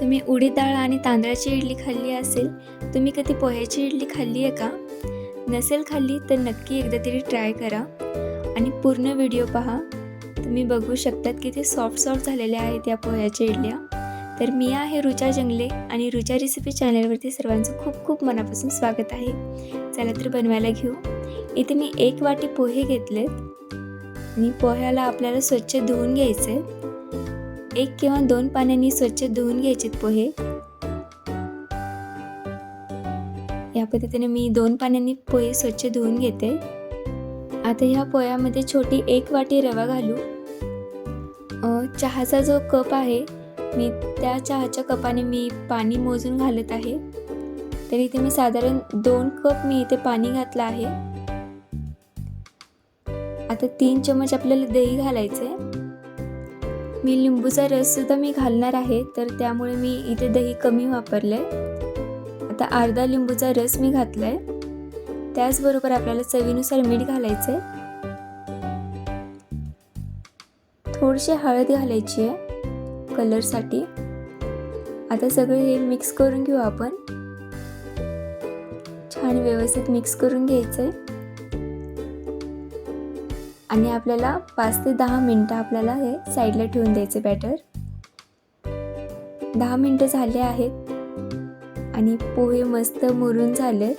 तुम्ही उडीद डाळ आणि तांदळाची इडली खाल्ली असेल तुम्ही कधी पोह्याची इडली खाल्ली आहे का? नसेल खाल्ली तर नक्की एकदा तरी ट्राय करा. आणि पूर्ण व्हिडिओ पहा. तुम्ही बघू शकतात की ते सॉफ्ट सॉफ्ट झालेल्या आहेत या पोह्याच्या इडल्या. तर मी आहे रुचा जंगले आणि रुचा रेसिपी चॅनलवरती सर्वांचं खूप खूप मनापासून स्वागत आहे. चला तर बनवायला घेऊ. इथे मी एक वाटी पोहे घेतलेत. आणि पोह्याला आपल्याला स्वच्छ धुवून घ्यायचे एक किंवा दोन पाण्याने स्वच्छ धुवून घ्यायचेत पोहे. या पद्धतीने मी दोन पाण्याने पोहे स्वच्छ धुवून घेते. आता ह्या पोह्यामध्ये छोटी एक वाटी रवा घालू. चहाचा जो कप आहे मी त्या चहाच्या कपाने मी पाणी मोजून घालत आहे. तर इथे मी साधारण दोन कप मी इथे पाणी घातलं आहे. आता तीन चमच आपल्याला दही घालायचं आहे मी लिंबूचा रस सुद्धा मी घालणार आहे तर त्यामुळे मी इथे दही कमी वापरलंय. आता अर्धा लिंबूचा रस मी घातलाय. त्याचबरोबर आपल्याला चवीनुसार मीठ घालायचं आहे थोडीशी हळद घालायची आहे कलरसाठी. आता सगळे हे मिक्स करून घेऊ आपण. छान व्यवस्थित मिक्स करून घ्यायचं आहे आणि आपल्याला पाच ते दहा मिनटं आपल्याला हे साईडला ठेवून द्यायचे बॅटर. दहा मिनटं झाले आहेत आणि पोहे मस्त मुरून झाले.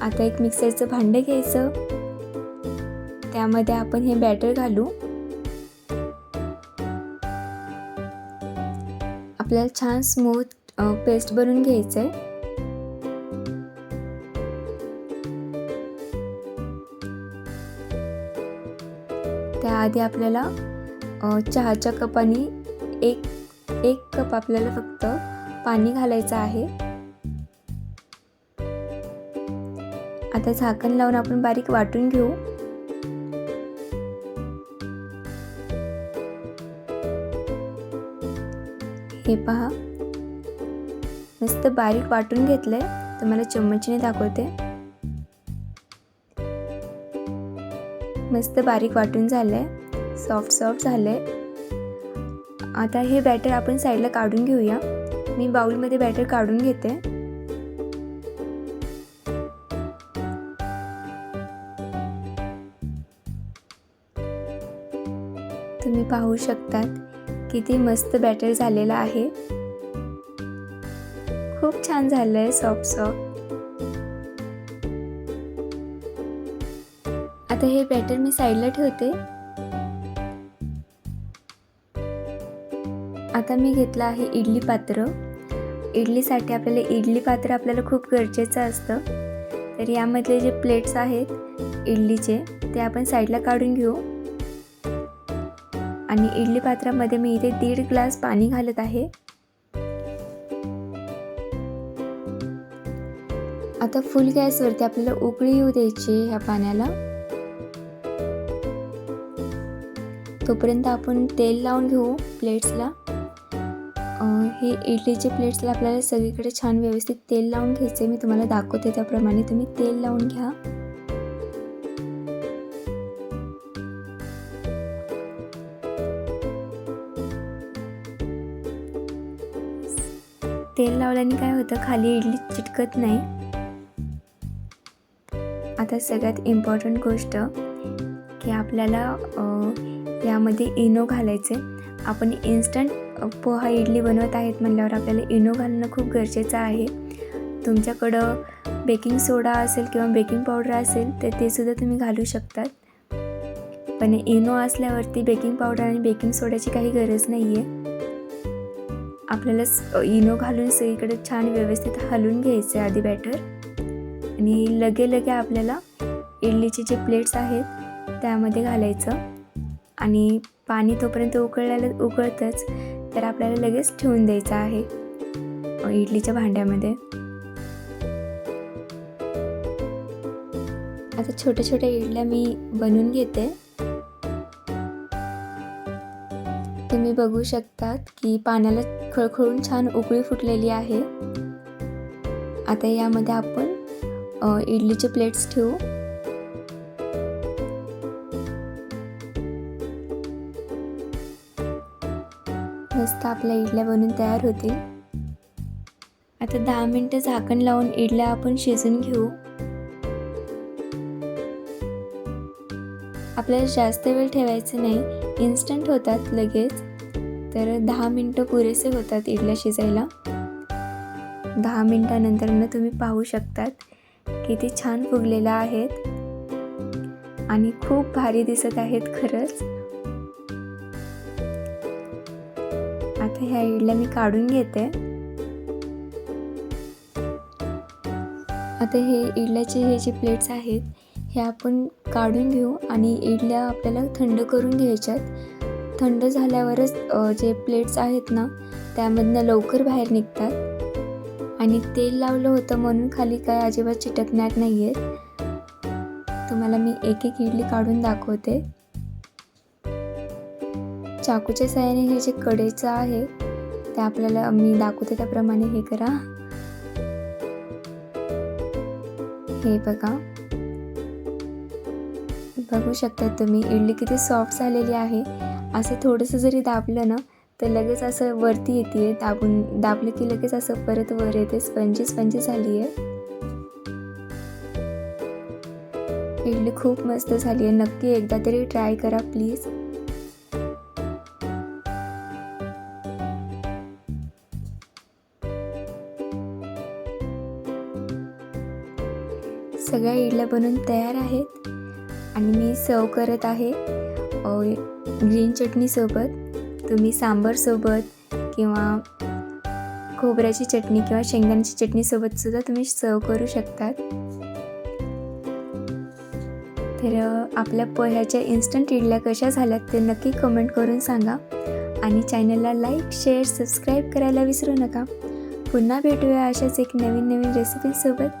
आता एक मिक्सरचं भांडं घ्यायचं. त्यामध्ये आपण हे बॅटर घालू. आपल्याला छान स्मूथ पेस्ट बनवून घ्यायचं आहे त्याआधी आपल्याला चहाच्या कपाने एक एक कप आपल्याला फक्त पाणी घालायचं आहे. आता झाकण लावून आपण बारीक वाटून घेऊ. हे पहा. मस्त बारीक वाटून घेतलंय. तर मला चम्मचीने दाखवते. मस्त बारीक वाटून झालं आहे सॉफ्ट सॉफ्ट झालं आहे आता हे बॅटर आपण साईडला काढून घेऊया. मी बाउलमध्ये बॅटर काढून घेते. तुम्ही पाहू शकतात किती मस्त बॅटर झालेला आहे. खूप छान झालं आहे सॉफ्ट सॉफ्ट आता हे बॅटर मी साईडला ठेवते. आता मी घेतलं आहे इडली पात्र. इडलीसाठी आपल्याला इडली पात्र आपल्याला खूप गरजेचं असतं. तर यामधले जे प्लेट्स आहेत इडलीचे ते आपण साईडला काढून घेऊ. आणि इडली पात्रामध्ये मी इथे दीड ग्लास पाणी घालत आहे. आता फुल गॅसवरती आपल्याला उकळी येऊ द्यायची ह्या पाण्याला. तोपर्यंत आपण तेल लावून घेऊ प्लेट्सला. हे इडलीचे प्लेट्सला आपल्याला सगळीकडे छान व्यवस्थित तेल लावून घ्यायचे मी तुम्हाला दाखवते त्याप्रमाणे. तुम्ही तेल लावून घ्या. तेल लावल्याने काय होतं? खाली इडली चिटकत नाही. आता सगळ्यात इम्पॉर्टंट गोष्ट की आपल्याला यामध्ये इनो घालायचे आपण इन्स्टंट पोहा इडली बनवत आहेत म्हणल्यावर आपल्याला इनो घालणं खूप गरजेचं आहे. तुमच्याकडं बेकिंग सोडा असेल किंवा बेकिंग पावडर असेल तर ते सुद्धा तुम्ही घालू शकतात. पण इनो असल्यावरती बेकिंग पावडर आणि बेकिंग सोड्याची काही गरज नाही आहे आपल्याला स- इनो घालून सगळीकडे छान व्यवस्थित हलवून आहे आधी बॅटर आणि लगे लगे आपल्याला इडलीचे जे प्लेट्स आहेत त्यामध्ये घालायचं. आणि पाणी तोपर्यंत उकळल्याला उकळतंच तर आपल्याला लगेच ठेवून द्यायचं आहे. इडलीच्या भांड्यामध्ये. आता छोट्या छोट्या इडल्या मी बनवून घेते. तुम्ही बघू शकतात की पाण्याला खळखळून छान उकळी फुटलेली आहे. आता यामध्ये आपण इडलीचे प्लेट्स ठेवू. मस्त आपल्या इडल्या बनून तयार होतील. आता दहा मिनटं झाकण लावून इडल्या आपण शिजून घेऊ. आपल्याला जास्त वेळ ठेवायचं नाही. इन्स्टंट होतात लगेच. तर दहा मिनटं पुरेसे होतात इडल्या शिजायला. दहा मिनटानंतर तुम्ही पाहू शकतात किती छान फुगलेल्या आहेत. आणि खूप भारी दिसत आहेत खरंच. आता ह्या इडल्या मी काढून घेते. आता हे इडल्याचे हे जे प्लेट्स आहेत हे आपण काढून घेऊ आणि इडल्या आपल्याला थंड करून घ्यायच्यात. थंड झाल्यावरच जे प्लेट्स आहेत ना त्यामधनं लवकर बाहेर निघतात. आणि तेल लावलं होतं म्हणून खाली काय अजिबात चिटकणार नाही आहेत तुम्हाला मी एक एक इडली काढून दाखवते. चाकूच्या साह्याने हे जे कडेचं आहे ते आपल्याला मी दाखवते त्याप्रमाणे हे करा. हे बघा. बघू शकता तुम्ही इडली किती सॉफ्ट झालेली आहे. असं थोडंसं जरी दाबलं ना तर लगेच असं वरती येते दाबून दाबलं की लगेच असं परत वर येते स्पंजी स्पंजी झाली आहे इडली खूप मस्त झाली आहे नक्की एकदा तरी ट्राय करा प्लीज सगळ्या इडल्या बनवून तयार आहेत. आणि मी सर्व करत आहे ग्रीन चटणीसोबत तुम्ही सांबारसोबत किंवा खोबऱ्याची चटणी किंवा शेंगदाण्याची चटणीसोबतसुद्धा तुम्ही सर्व करू शकतात. तर आपल्या पोह्याच्या इन्स्टंट इडल्या कशा झाल्यात ते नक्की कमेंट करून सांगा. आणि चॅनलला लाईक शेअर सबस्क्राईब करायला विसरू नका. पुन्हा भेटूया अशाच एक नवीन नवीन रेसिपीसोबत